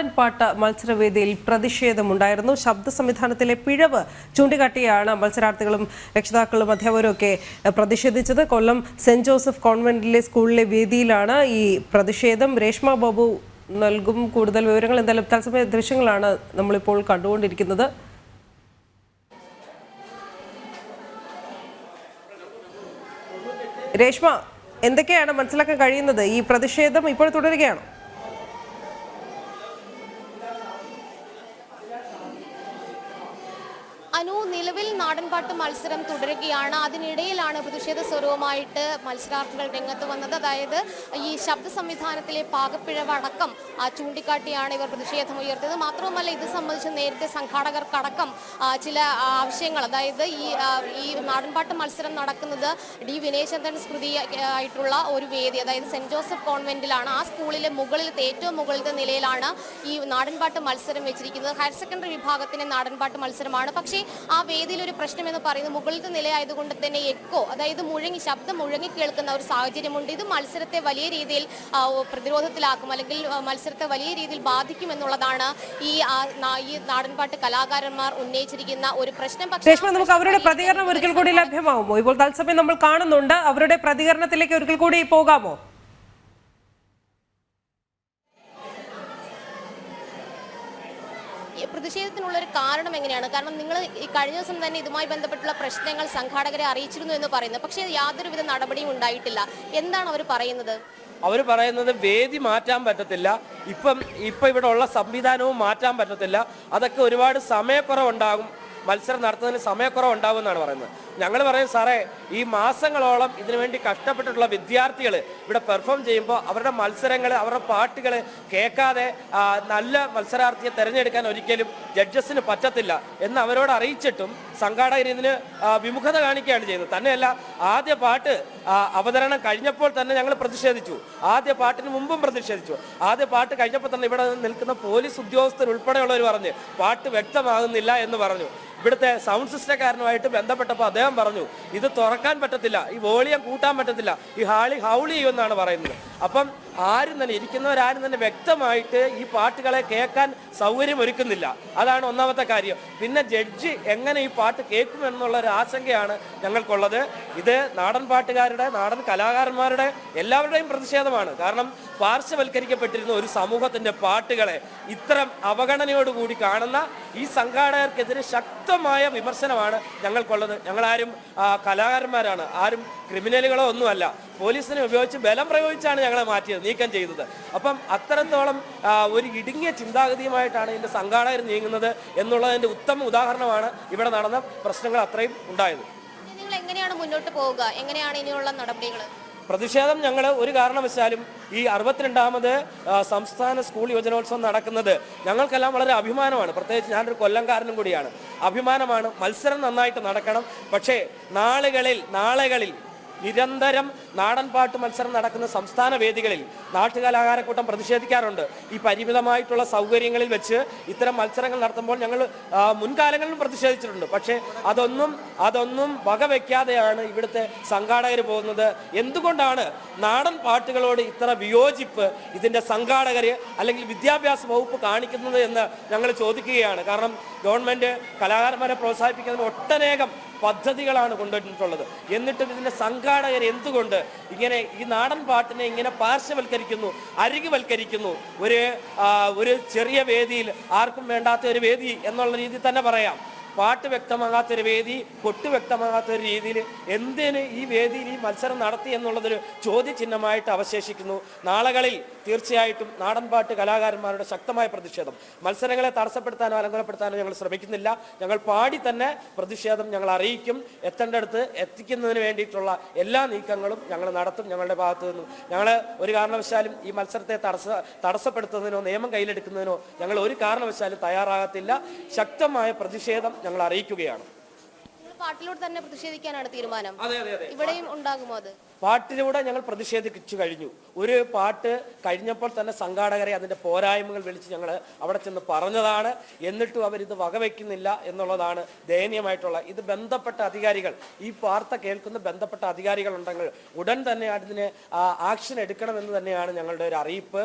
നാടൻ പാട്ട് മത്സരവേദിയിൽ പ്രതിഷേധമുണ്ടായിരുന്നു. ശബ്ദ സംവിധാനത്തിലെ പിഴവ് ചൂണ്ടിക്കാട്ടിയാണ് മത്സരാർത്ഥികളും രക്ഷിതാക്കളും അധ്യാപകരും ഒക്കെ പ്രതിഷേധിച്ചത്. കൊല്ലം സെന്റ് ജോസഫ് കോൺവെന്റിലെ സ്കൂളിലെ വേദിയിലാണ് ഈ പ്രതിഷേധം. രേഷ്മ ബാബു നൽകും കൂടുതൽ വിവരങ്ങൾ. എന്തായാലും തത്സമയ ദൃശ്യങ്ങളാണ് നമ്മളിപ്പോൾ കണ്ടുകൊണ്ടിരിക്കുന്നത്. രേഷ്മ എന്തൊക്കെയാണ് മനസ്സിലാക്കാൻ കഴിയുന്നത്? ഈ പ്രതിഷേധം ഇപ്പോൾ തുടരുകയാണോ? അനു നിലവിൽ നാടൻപാട്ട് മത്സരം തുടരുകയാണ്. അതിനിടയിലാണ് പ്രതിഷേധ സ്വരവുമായിട്ട് മത്സരാർത്ഥികൾ രംഗത്ത് വന്നത്. അതായത് ഈ ശബ്ദ സംവിധാനത്തിലെ പാകപ്പിഴവ് അടക്കം ആ, ചൂണ്ടിക്കാട്ടിയാണ് ഇവർ പ്രതിഷേധം ഉയർത്തിയത്. മാത്രവുമല്ല ഇത് സംബന്ധിച്ച് നേരത്തെ സംഘാടകർക്കടക്കം ചില ആവശ്യങ്ങൾ അതായത് ഈ ഈ നാടൻപാട്ട് മത്സരം നടക്കുന്നത് ഡി. വിനയചന്ദ്രൻ സ്മൃതി ആയിട്ടുള്ള ഒരു വേദി അതായത് സെന്റ് ജോസഫ് കോൺവെന്റിലാണ്. ആ സ്കൂളിലെ മുകളിലത്തെ ഏറ്റവും മുകളിലത്തെ നിലയിലാണ് ഈ നാടൻപാട്ട് മത്സരം വെച്ചിരിക്കുന്നത്. ഹയർ സെക്കൻഡറി വിഭാഗത്തിന്റെ നാടൻപാട്ട് മത്സരമാണ്. പക്ഷേ ആ വേദിയിൽ ഒരു പ്രശ്നം എന്ന് പറയുന്നത് മുകളിലത്തെ നിലയായതുകൊണ്ട് തന്നെ എക്കോ അതായത് മുഴങ്ങി ശബ്ദം മുഴങ്ങി കേൾക്കുന്ന ഒരു സാഹചര്യമുണ്ട്. ഇത് മത്സരത്തെ വലിയ രീതിയിൽ പ്രതിരോധത്തിലാക്കും അല്ലെങ്കിൽ മത്സരത്തെ വലിയ രീതിയിൽ ബാധിക്കും എന്നുള്ളതാണ് ഈ ഈ നാടൻപാട്ട് കലാകാരന്മാർ ഉന്നയിച്ചിരിക്കുന്ന ഒരു പ്രശ്നം. പക്ഷേ നമുക്ക് അവരുടെ പ്രതികരണം ഒരിക്കൽ കൂടി ലഭ്യമാകുമോ ഇപ്പോൾ തത്സമയം നമ്മൾ കാണുന്നുണ്ട്. അവരുടെ പ്രതികരണത്തിലേക്ക് ഒരിക്കൽ കൂടി പോകാമോ? പ്രതിഷേധത്തിനുള്ള ഒരു കാരണം എങ്ങനെയാണ്? കാരണം നിങ്ങൾ ഈ കഴിഞ്ഞ ദിവസം തന്നെ ഇതുമായി ബന്ധപ്പെട്ടുള്ള പ്രശ്നങ്ങൾ സംഘാടകരെ അറിയിച്ചിരുന്നു എന്ന് പറയുന്നു. പക്ഷേ യാതൊരുവിധ നടപടിയും ഉണ്ടായിട്ടില്ല. എന്താണ് അവർ പറയുന്നത്? അവർ പറയുന്നത് വേദി മാറ്റാൻ പറ്റത്തില്ല. ഇപ്പം ഇപ്പം ഇവിടെ ഉള്ള സംവിധാനവും മാറ്റാൻ പറ്റത്തില്ല. അതൊക്കെ ഒരുപാട് സമയക്കുറവുണ്ടാകും. മത്സരം നടത്തുന്നതിന് സമയക്കുറവുണ്ടാകും എന്നാണ് പറയുന്നത്. ഞങ്ങൾ പറയും സാറേ ഈ മാസങ്ങളോളം ഇതിനു വേണ്ടി കഷ്ടപ്പെട്ടിട്ടുള്ള വിദ്യാർത്ഥികൾ ഇവിടെ പെർഫോം ചെയ്യുമ്പോൾ അവരുടെ മത്സരങ്ങൾ അവരുടെ പാട്ടുകൾ കേൾക്കാതെ നല്ല മത്സരാർത്ഥിയെ തിരഞ്ഞെടുക്കാൻ ഒരിക്കലും ജഡ്ജസിന് പറ്റത്തില്ല. എന്ന് അവരോട് അറിയിച്ചിട്ടും സംഘാടകർ ഇതിന് വിമുഖത കാണിക്കുകയാണ് ചെയ്യുന്നത് തന്നെയല്ല ആദ്യ പാട്ട് അവതരണം കഴിഞ്ഞപ്പോൾ തന്നെ ഞങ്ങൾ പ്രതിഷേധിച്ചു. ആദ്യ പാട്ടിന് മുമ്പും പ്രതിഷേധിച്ചു. ആദ്യ പാട്ട് കഴിഞ്ഞപ്പോൾ തന്നെ ഇവിടെ നിൽക്കുന്ന പോലീസ് ഉദ്യോഗസ്ഥർ ഉൾപ്പെടെയുള്ളവർ പറഞ്ഞ് പാട്ട് വ്യക്തമാകുന്നില്ല എന്ന് പറഞ്ഞു. ഇവിടുത്തെ സൗണ്ട് സിസ്റ്റക്കാരനുമായിട്ട് ബന്ധപ്പെട്ടപ്പോൾ അദ്ദേഹം പറഞ്ഞു ഇത് തുറക്കാൻ പറ്റത്തില്ല ഈ വോളിയം കൂട്ടാൻ പറ്റത്തില്ല ഈ ഹാളി ഹൗളി ചെയ്യുമെന്നാണ് പറയുന്നത്. അപ്പം ആരും തന്നെ ഇരിക്കുന്നവരാരും തന്നെ വ്യക്തമായിട്ട് ഈ പാട്ടുകളെ കേൾക്കാൻ സൗകര്യം ഒരുക്കുന്നില്ല അതാണ് ഒന്നാമത്തെ കാര്യം. പിന്നെ ജഡ്ജ് എങ്ങനെ ഈ പാട്ട് കേൾക്കുമെന്നുള്ള ഒരു ആശങ്കയാണ് ഞങ്ങൾക്കുള്ളത്. ഇത് നാടൻ പാട്ടുകാരുടെ നാടൻ കലാകാരന്മാരുടെ എല്ലാവരുടെയും പ്രതിഷേധമാണ്. കാരണം പാർശ്വവൽക്കരിക്കപ്പെട്ടിരുന്ന ഒരു സമൂഹത്തിന്റെ പാട്ടുകളെ ഇത്തരം അവഗണനയോടുകൂടി കാണുന്ന ഈ സംഘാടകർക്കെതിരെ ശക്തമായ വിമർശനമാണ് ഞങ്ങൾക്കുള്ളത്. ഞങ്ങളാരും കലാകാരന്മാരാണ്. ആരും ക്രിമിനലുകളോ ഒന്നുമല്ല. പോലീസിനെ ഉപയോഗിച്ച് ബലം പ്രയോഗിച്ചാണ് ഞങ്ങളെ മാറ്റിയത് നീക്കം ചെയ്തത്. അപ്പം അത്തരത്തോളം ഒരു ഇടുങ്ങിയ ചിന്താഗതിയുമായിട്ടാണ് ഇതിന്റെ സംഘാടകർ നീങ്ങുന്നത് എന്നുള്ളതിന്റെ ഉത്തമ ഉദാഹരണമാണ് ഇവിടെ നടന്ന പ്രശ്നങ്ങൾ അത്രയും ഉണ്ടായത്. എങ്ങനെയാണ് മുന്നോട്ട് പോവുക? എങ്ങനെയാണ് ഇനിയുള്ള നടപടികൾ പ്രതിഷേധം ഞങ്ങൾ ഒരു കാരണവശാലും ഈ അറുപത്തിരണ്ടാമത് സംസ്ഥാന സ്കൂൾ യുവജനോത്സവം നടക്കുന്നത് ഞങ്ങൾക്കെല്ലാം വളരെ അഭിമാനമാണ്. പ്രത്യേകിച്ച് ഞാനൊരു കൊല്ലംകാരനും കൂടിയാണ്. അഭിമാനമാണ് മത്സരം നന്നായിട്ട് നടക്കണം. പക്ഷേ നാളുകളിൽ നാളുകളിൽ നിരന്തരം നാടൻ പാട്ട് മത്സരം നടക്കുന്ന സംസ്ഥാന വേദികളിൽ നാട്ടുകലാകാരക്കൂട്ടം പ്രതിഷേധിക്കാറുണ്ട്. ഈ പരിമിതമായിട്ടുള്ള സൗകര്യങ്ങളിൽ വെച്ച് ഇത്തരം മത്സരങ്ങൾ നടത്തുമ്പോൾ ഞങ്ങൾ മുൻകാലങ്ങളിലും പ്രതിഷേധിച്ചിട്ടുണ്ട്. പക്ഷേ അതൊന്നും അതൊന്നും വകവെക്കാതെയാണ് ഇവിടുത്തെ സംഘാടകർ പോകുന്നത്. എന്തുകൊണ്ടാണ് നാടൻ പാട്ടുകളോട് ഇത്ര വിയോജിപ്പ് ഇതിന്റെ സംഘാടകർ അല്ലെങ്കിൽ വിദ്യാഭ്യാസ വകുപ്പ് കാണിക്കുന്നത് എന്ന് ഞങ്ങൾ ചോദിക്കുകയാണ്. കാരണം ഗവൺമെന്റ് കലാകാരന്മാരെ പ്രോത്സാഹിപ്പിക്കുന്നതിന് ഒട്ടനേകം പദ്ധതികളാണ് കൊണ്ടുവന്നിട്ടുള്ളത്. എന്നിട്ടും ഇതിന്റെ സംഘാടകർ എന്തുകൊണ്ട് ഇങ്ങനെ ഈ നാടൻ പാട്ടിനെ ഇങ്ങനെ പാർശ്വവൽക്കരിക്കുന്നു അരികുവൽക്കരിക്കുന്നു? ഒരു ഒരു ചെറിയ വേദിയിൽ ആർക്കും വേണ്ടാത്ത ഒരു വേദി എന്നുള്ള രീതിയിൽ തന്നെ പറയാം. പാട്ട് വ്യക്തമാകാത്തൊരു വേദി കൊട്ട് വ്യക്തമാകാത്തൊരു രീതിയിൽ എന്തിന് ഈ വേദിയിൽ ഈ മത്സരം നടത്തി എന്നുള്ളതൊരു ചോദ്യചിഹ്നമായിട്ട് അവശേഷിക്കുന്നു. നാളുകളിൽ തീർച്ചയായിട്ടും നാടൻ പാട്ട് കലാകാരന്മാരുടെ ശക്തമായ പ്രതിഷേധം. മത്സരങ്ങളെ തടസ്സപ്പെടുത്താനോ അലങ്കോലപ്പെടുത്താനോ ഞങ്ങൾ ശ്രമിക്കുന്നില്ല. ഞങ്ങൾ പാടി തന്നെ പ്രതിഷേധം ഞങ്ങൾ അറിയിക്കും. എത്തേണ്ടടുത്ത് എത്തിക്കുന്നതിന് വേണ്ടിയിട്ടുള്ള എല്ലാ നീക്കങ്ങളും ഞങ്ങൾ നടത്തും ഞങ്ങളുടെ ഭാഗത്തു നിന്നും. ഞങ്ങൾ ഒരു കാരണവശാലും ഈ മത്സരത്തെ തടസ്സ തടസ്സപ്പെടുത്തുന്നതിനോ നിയമം കയ്യിലെടുക്കുന്നതിനോ ഞങ്ങൾ ഒരു കാരണവശാലും തയ്യാറാകത്തില്ല. ശക്തമായ പ്രതിഷേധം ഞങ്ങൾ അറിയിക്കുകയാണ് പാട്ടിലൂടെ തന്നെ പ്രതിഷേധിക്കാനാണ് തീരുമാനം. ഇവിടെയും ഉണ്ടാകുമോ അത്? പാട്ടിലൂടെ ഞങ്ങൾ പ്രതിഷേധിച്ചു കഴിഞ്ഞു. ഒരു പാട്ട് കഴിഞ്ഞപ്പോൾ തന്നെ സംഘാടകരെ അതിന്റെ പോരായ്മകൾ വിളിച്ച് ഞങ്ങൾ അവിടെ ചെന്ന് പറഞ്ഞതാണ്. എന്നിട്ടും അവരിത് വകവയ്ക്കുന്നില്ല എന്നുള്ളതാണ് ദയനീയമായിട്ടുള്ള ഇത് ബന്ധപ്പെട്ട അധികാരികൾ. ഈ വാർത്ത കേൾക്കുന്ന ബന്ധപ്പെട്ട അധികാരികൾ ഉണ്ടെങ്കിൽ ഉടൻ തന്നെ അതിന് ആക്ഷൻ എടുക്കണമെന്ന് തന്നെയാണ് ഞങ്ങളുടെ ഒരു അറിയിപ്പ്.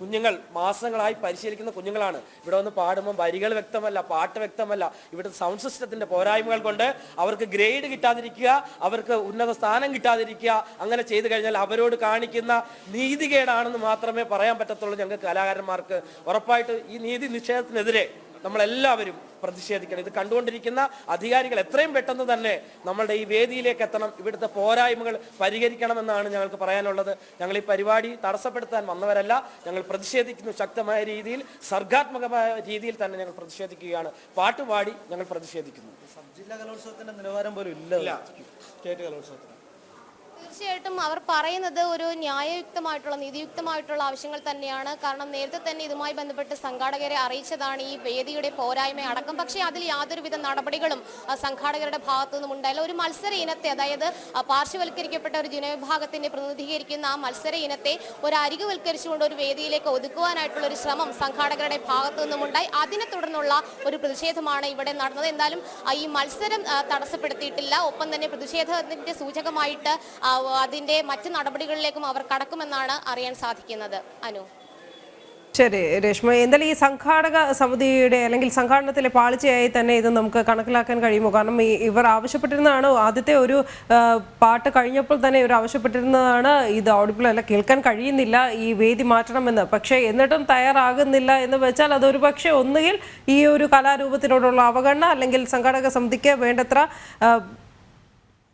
കുഞ്ഞുങ്ങൾ മാസങ്ങളായി പരിശീലിക്കുന്ന കുഞ്ഞുങ്ങളാണ്. ഇവിടെ വന്ന് പാടുമ്പോൾ വരികൾ വ്യക്തമല്ല പാട്ട് വ്യക്തമല്ല. ഇവിടുത്തെ സൗണ്ട് സിസ്റ്റത്തിന്റെ പോരായ്മകൾ കൊണ്ട് അവർക്ക് ഗ്രേഡ് കിട്ടാതിരിക്കുക അവർക്ക് ഉന്നത സ്ഥാനം കിട്ടാതിരിക്കുക അങ്ങനെ ചെയ്തു കഴിഞ്ഞാൽ അവരോട് കാണിക്കുന്ന നീതികേടാണെന്ന് മാത്രമേ പറയാൻ പറ്റത്തുള്ളൂ ഞങ്ങൾക്ക് കലാകാരന്മാർക്ക്. ഉറപ്പായിട്ട് ഈ നീതി നിഷേധത്തിനെതിരെ നമ്മളെല്ലാവരും പ്രതിഷേധിക്കണം. ഇത് കണ്ടുകൊണ്ടിരിക്കുന്ന അധികാരികൾ എത്രയും പെട്ടെന്ന് തന്നെ നമ്മളുടെ ഈ വേദിയിലേക്ക് എത്തണം. ഇവിടുത്തെ പോരായ്മകൾ പരിഹരിക്കണമെന്നാണ് ഞങ്ങൾക്ക് പറയാനുള്ളത്. ഞങ്ങൾ ഈ പരിപാടി തടസ്സപ്പെടുത്താൻ വന്നവരല്ല. ഞങ്ങൾ പ്രതിഷേധിക്കുന്നു ശക്തമായ രീതിയിൽ സർഗാത്മകമായ രീതിയിൽ തന്നെ ഞങ്ങൾ പ്രതിഷേധിക്കുകയാണ്. പാട്ടുപാടി ഞങ്ങൾ പ്രതിഷേധിക്കുന്നു. സബ് ജില്ലാ കലോത്സവത്തിന്റെ നിലവാരം പോലും ഇല്ല. സ്റ്റേറ്റ് കലോത്സവത്തിന്. തീർച്ചയായിട്ടും അവർ പറയുന്നത് ഒരു ന്യായയുക്തമായിട്ടുള്ള നീതിയുക്തമായിട്ടുള്ള ആവശ്യങ്ങൾ തന്നെയാണ്. കാരണം നേരത്തെ തന്നെ ഇതുമായി ബന്ധപ്പെട്ട് സംഘാടകരെ അറിയിച്ചതാണ് ഈ വേദിയുടെ പോരായ്മ അടക്കം. പക്ഷേ അതിൽ യാതൊരുവിധ നടപടികളും സംഘാടകരുടെ ഭാഗത്തു നിന്നും ഉണ്ടായില്ല. ഒരു മത്സര ഇനത്തെ അതായത് പാർശ്വവൽക്കരിക്കപ്പെട്ട ഒരു ജനവിഭാഗത്തിനെ പ്രതിനിധീകരിക്കുന്ന ആ മത്സര ഇനത്തെ ഒരു അരികുവൽക്കരിച്ചുകൊണ്ട് ഒരു വേദിയിലേക്ക് ഒതുക്കുവാനായിട്ടുള്ള ഒരു ശ്രമം സംഘാടകരുടെ ഭാഗത്തു നിന്നും ഉണ്ടായി. അതിനെ തുടർന്നുള്ള ഒരു പ്രതിഷേധമാണ് ഇവിടെ നടന്നത്. എന്തായാലും ഈ മത്സരം തടസ്സപ്പെടുത്തിയിട്ടില്ല. ഒപ്പം തന്നെ പ്രതിഷേധത്തിന്റെ സൂചകമായിട്ട് അതിന്റെ മറ്റ് നടപടികളിലേക്കും അവർ കടക്കുമെന്നാണ് അറിയാൻ സാധിക്കുന്നത്. അനു. ശരി രേഷ്മ എന്തായാലും ഈ സംഘാടക സമിതിയുടെ അല്ലെങ്കിൽ സംഘാടനത്തിലെ പാളിച്ചയായി തന്നെ ഇത് നമുക്ക് കണക്കിലാക്കാൻ കഴിയുമോ? കാരണം ഈ ഇവർ ആവശ്യപ്പെട്ടിരുന്നതാണ് ആദ്യത്തെ ഒരു പാട്ട് കഴിഞ്ഞപ്പോൾ തന്നെ ഇവർ ആവശ്യപ്പെട്ടിരുന്നതാണ്. ഇത് ഓഡിപ്പിളല്ല കേൾക്കാൻ കഴിയുന്നില്ല ഈ വേദി മാറ്റണമെന്ന്. പക്ഷേ എന്നിട്ടും തയ്യാറാകുന്നില്ല എന്ന് വെച്ചാൽ അതൊരു പക്ഷേ ഒന്നുകിൽ ഈ ഒരു കലാരൂപത്തിനോടുള്ള അവഗണന അല്ലെങ്കിൽ സംഘാടക സമിതിക്ക് വേണ്ടത്ര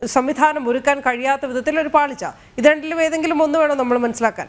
സംവിധാനം ഒരുക്കാൻ കഴിയാത്ത വിധത്തിൽ ഒരു പാളിച്ച. ഇത് രണ്ടിലും ഏതെങ്കിലും ഒന്ന് വേണം നമ്മൾ മനസ്സിലാക്കാൻ?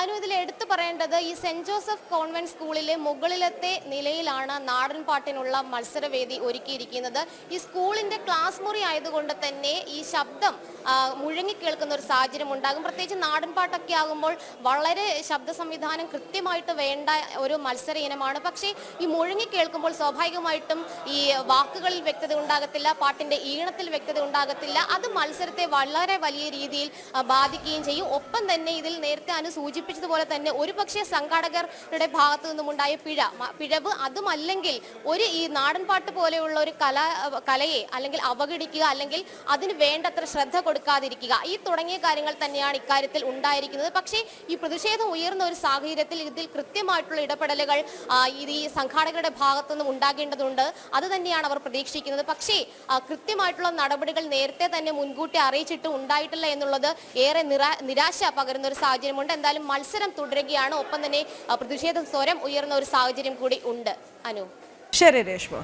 അനു ഇതിൽ എടുത്തു പറയേണ്ടത് ഈ സെന്റ് ജോസഫ് കോൺവെന്റ് സ്കൂളിലെ മുകളിലത്തെ നിലയിലാണ് നാടൻപാട്ടിനുള്ള മത്സരവേദി ഒരുക്കിയിരിക്കുന്നത്. ഈ സ്കൂളിന്റെ ക്ലാസ് മുറി ആയതുകൊണ്ട് തന്നെ ഈ ശബ്ദം ആ, മുഴങ്ങി കേൾക്കുന്ന ഒരു സാഹചര്യം ഉണ്ടാകും. പ്രത്യേകിച്ച് നാടൻ പാട്ടൊക്കെ ആകുമ്പോൾ വളരെ ശബ്ദ സംവിധാനം കൃത്യമായിട്ട് വേണ്ട ഒരു മത്സര ഇനമാണ്. പക്ഷേ ഈ മുഴങ്ങി കേൾക്കുമ്പോൾ സ്വാഭാവികമായിട്ടും ഈ വാക്കുകളിൽ വ്യക്തത ഉണ്ടാകത്തില്ല പാട്ടിന്റെ ഈണത്തിൽ വ്യക്തത ഉണ്ടാകത്തില്ല. അത് മത്സരത്തെ വളരെ വലിയ രീതിയിൽ ബാധിക്കുകയും ചെയ്യും. ഒപ്പം തന്നെ ഇതിൽ നേരത്തെ അനു സൂചിപ്പിച്ചതുപോലെ തന്നെ ഒരു പക്ഷേ സംഘാടകരുടെ ഭാഗത്തു നിന്നുമുണ്ടായ പിഴ പിഴവ് അതുമല്ലെങ്കിൽ ഒരു ഈ നാടൻ പാട്ട് പോലെയുള്ള ഒരു കല കലയെ അല്ലെങ്കിൽ അവഗണിക്കുക അല്ലെങ്കിൽ അതിന് വേണ്ടത്ര ശ്രദ്ധ കൊടുക്കാതിരിക്കുക. ഈ തുടങ്ങിയ കാര്യങ്ങൾ തന്നെയാണ് ഇക്കാര്യത്തിൽ ഉണ്ടായിരിക്കുന്നത്. പക്ഷേ ഈ പ്രതിഷേധം ഉയർന്ന ഒരു സാഹചര്യത്തിൽ ഇതിൽ കൃത്യമായിട്ടുള്ള ഇടപെടലുകൾ ഈ സംഘാടകരുടെ ഭാഗത്തു നിന്നും ഉണ്ടാകേണ്ടതുണ്ട്. അത് തന്നെയാണ് അവർ പ്രതീക്ഷിക്കുന്നത്. പക്ഷേ കൃത്യമായിട്ടുള്ള നടപടികൾ നേരത്തെ തന്നെ മുൻകൂട്ടി അറിയിച്ചിട്ട് ഉണ്ടായിട്ടില്ല എന്നുള്ളത് ഏറെ നിരാശ പകരുന്ന ഒരു സാഹചര്യമുണ്ട്. എന്തായാലും മത്സരം തുടരുകയാണ്. ഒപ്പം തന്നെ പ്രതിഷേധ സ്വരം ഉയർന്ന ഒരു സാഹചര്യം കൂടി ഉണ്ട്. അനു. ശരി രേഷ്മ.